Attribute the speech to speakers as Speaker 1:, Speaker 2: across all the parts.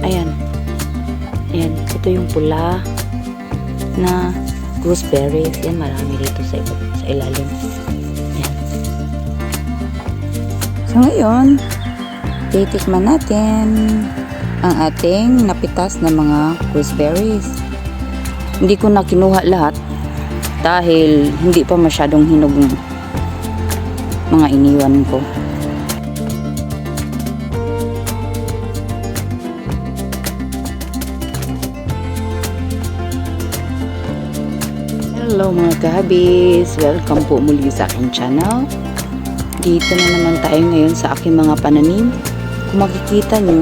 Speaker 1: Ayan. Ayan. Ito yung pula na gooseberries. Yan, marami dito sa, sa ilalim. Ayan. So, ngayon, titikman natin ang ating napitas na mga gooseberries. Hindi ko na kinuha lahat dahil hindi pa masyadong hinog mga iniwan ko. Hello mga kahabis! Welcome po muli sa aking channel. Dito na naman tayo ngayon sa aking mga pananim. Kung makikita nyo,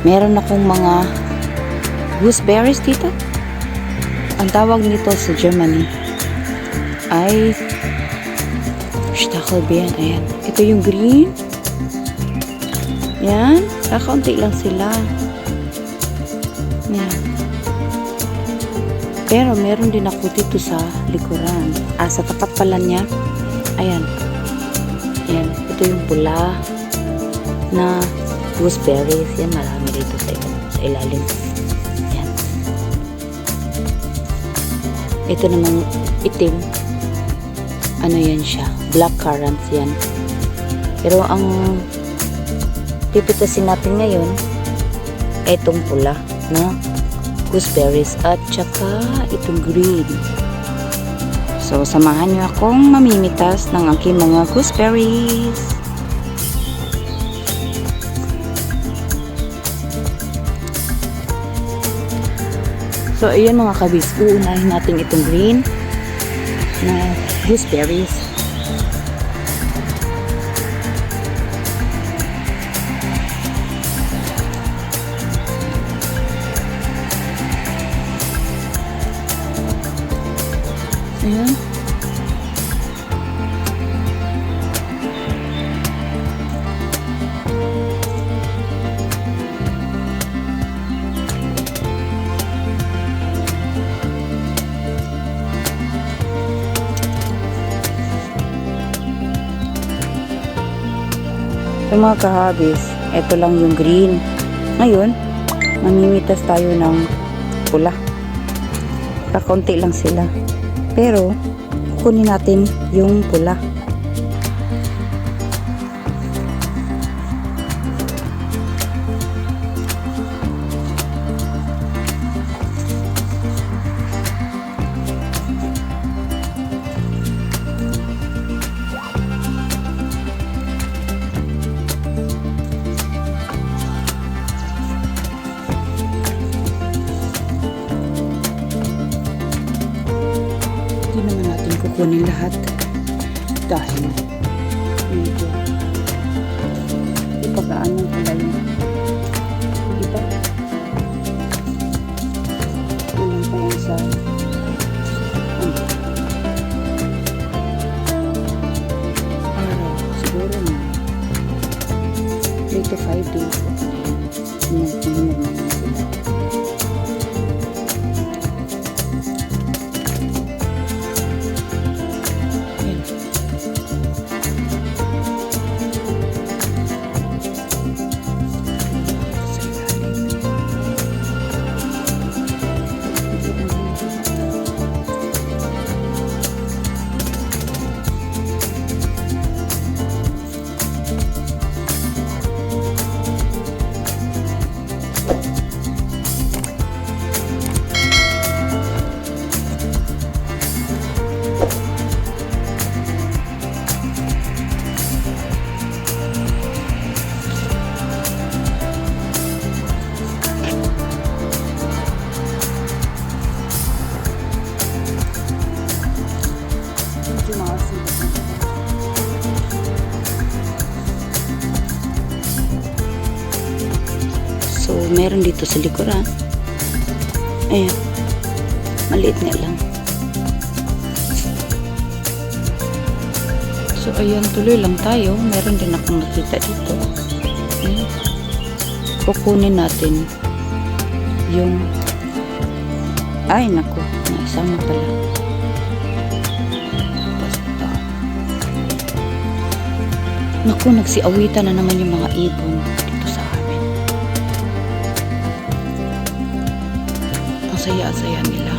Speaker 1: meron akong mga gooseberries dito. Ang tawag nito sa Germany ay Stachelbeeren. Ayan. Ito yung green. Yan. Kakaunti lang sila. Yan. Pero meron din ako dito sa likuran. Ah, sa tapat pala niya. Ayan. Ayan. Ito yung pula na gooseberries. Yan, marami dito sa, sa ilalim. Ayan. Ito namang itim. Ano yan siya? Black currants yan. Pero ang pipitasin natin ngayon ay itong pula na gooseberries at saka itong green. So, samahan niyo akong mamimitas ng aking mga gooseberries. So, ayan mga kabis, uunahin natin itong green na gooseberries. So mga kahabis, ito lang yung green. Ngayon, mamimitas tayo ng pula. Kakaunti lang sila. Pero, kunin natin yung pula. Kukunin lahat dahil medyo ipagaan ng yung iba. Kulang pa yan sa ano, araw. Siguro na 3 to 5 days. Na yun meron dito sa likuran. Ayan. Maliit nga lang. So, ayan, tuloy lang tayo. Meron din akong nakita dito. Ayan. Kukunin natin yung ay, naku. Naisama pala. Basta. Naku, nagsiawitan na naman yung mga ibon saya-saya nila.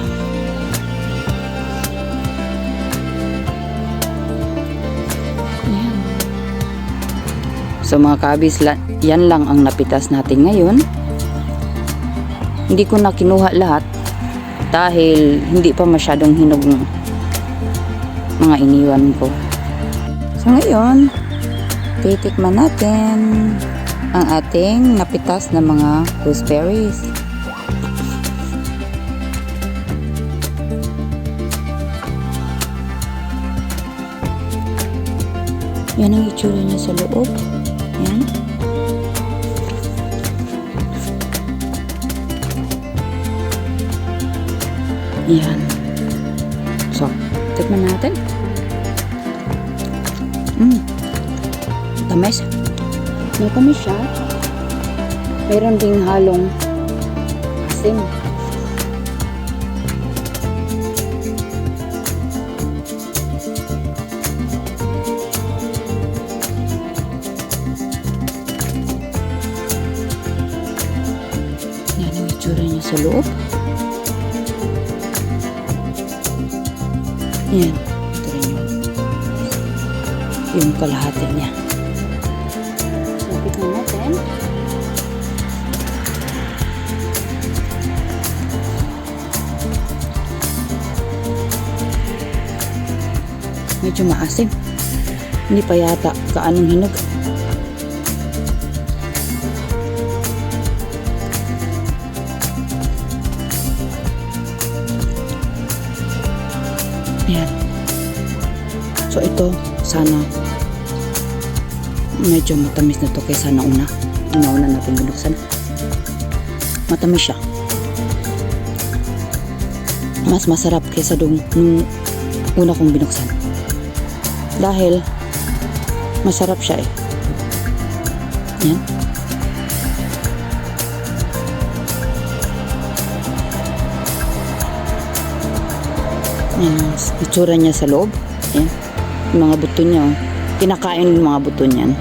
Speaker 1: Ayan. So mga kabis, yan lang ang napitas natin ngayon. Hindi ko na kinuha lahat dahil hindi pa masyadong hinog ng mga iniwan ko. So ngayon, titikman natin ang ating napitas na mga gooseberries. Yan ang itsura niya sa loob. Yan. Yan. So, tikman natin. Mm. Tamis. Matamis siya. Meron ding halong asim. Itsura niya sa loob. Yan. Ito rin yung, yung kalahati niya. Lapit na natin. Medyo maasim. Hindi pa yata kaanong hinog. Yan. So ito, sana medyo matamis na to kaysa nauna. Nauna natin binuksan. Matamis siya. Mas masarap kaysa dun nung una kong binuksan. Dahil masarap siya eh. Yan. Yan, itsura niya sa loob. Yan. Yung mga buto niya. Oh. Kinakain yung mga buto niyan.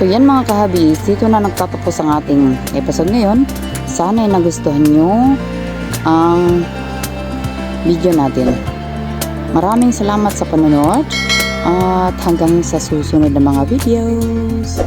Speaker 1: So yan mga kahabis, dito na nagtatapos ang ating episode ngayon. Sana ay nagustuhan nyo ang video natin. Maraming salamat sa panonood at hanggang sa susunod na mga videos.